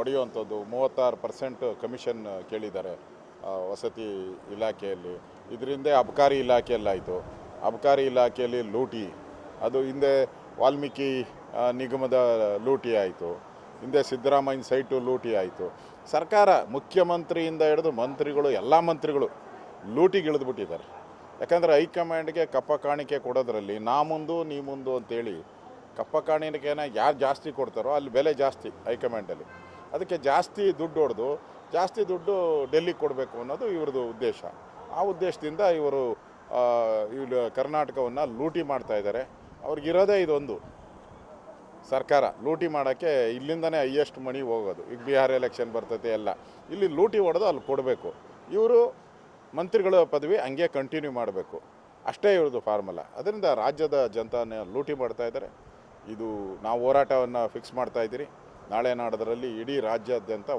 ಹೊಡೆಯುವಂಥದ್ದು ಮೂವತ್ತಾರು percent commission ಕೇಳಿದ್ದಾರೆ ವಸತಿ ಇಲಾಖೆಯಲ್ಲಿ. ಇದರಿಂದ ಅಬಕಾರಿ ಇಲಾಖೆಯಲ್ಲಾಯಿತು. ಅಬಕಾರಿ ಇಲಾಖೆಯಲ್ಲಿ ಲೂಟಿ. ಅದು ಹಿಂದೆ ವಾಲ್ಮೀಕಿ ನಿಗಮದ ಲೂಟಿ ಆಯಿತು. ಹಿಂದೆ ಸಿದ್ದರಾಮಯ್ಯನ ಸೈಟು ಲೂಟಿ ಆಯಿತು. ಸರ್ಕಾರ ಮುಖ್ಯಮಂತ್ರಿಯಿಂದ ಹಿಡಿದು ಮಂತ್ರಿಗಳು, ಎಲ್ಲ ಮಂತ್ರಿಗಳು ಲೂಟಿಗೆ ಇಳಿದುಬಿಟ್ಟಿದ್ದಾರೆ ಯಾಕಂದರೆ ಹೈಕಮಾಂಡ್ಗೆ ಕಪ್ಪ ಕಾಣಿಕೆ ಕೊಡೋದ್ರಲ್ಲಿ ನಾ ಮುಂದು ನೀ ಮುಂದು ಅಂತೇಳಿ ಕಪ್ಪ ಕಾಣಿಕೆನ ಯಾರು ಜಾಸ್ತಿ ಕೊಡ್ತಾರೋ ಅಲ್ಲಿ ಬೆಲೆ ಜಾಸ್ತಿ ಹೈಕಮಾಂಡಲ್ಲಿ. ಅದಕ್ಕೆ ಜಾಸ್ತಿ ದುಡ್ಡು ಹೊಡೆದು, ಜಾಸ್ತಿ ದುಡ್ಡು ಡೆಲ್ಲಿಗೆ ಕೊಡಬೇಕು ಅನ್ನೋದು ಇವ್ರದ್ದು ಉದ್ದೇಶ. ಆ ಉದ್ದೇಶದಿಂದ ಇವರು ಇವ್ರು ಕರ್ನಾಟಕವನ್ನು ಲೂಟಿ ಮಾಡ್ತಾ ಇದ್ದಾರೆ. ಅವ್ರಿಗಿರೋದೇ ಇದೊಂದು. ಸರ್ಕಾರ ಲೂಟಿ ಮಾಡೋಕ್ಕೆ ಇಲ್ಲಿಂದನೇ ಹೈಯೆಸ್ಟ್ ಮಣಿ ಹೋಗೋದು. ಈಗ ಬಿಹಾರ್ ಎಲೆಕ್ಷನ್ ಬರ್ತೈತೆ ಎಲ್ಲ. ಇಲ್ಲಿ ಲೂಟಿ ಹೊಡೆದು ಅಲ್ಲಿ ಕೊಡಬೇಕು. ಇವರು ಮಂತ್ರಿಗಳ ಪದವಿ ಹಂಗೆ ಕಂಟಿನ್ಯೂ ಮಾಡಬೇಕು. ಅಷ್ಟೇ ಇವ್ರದ್ದು ಫಾರ್ಮುಲಾ ಅದರಿಂದ ರಾಜ್ಯದ ಜನತಾನ ಲೂಟಿ ಮಾಡ್ತಾ ಇದ್ದಾರೆ. ಇದು ನಾವು ಹೋರಾಟವನ್ನು ಫಿಕ್ಸ್ ಮಾಡ್ತಾ ಇದ್ದೀರಿ. ನಾಳೆ ನಾಡದರಲ್ಲಿ ಇಡೀ ರಾಜ್ಯಾದ್ಯಂತ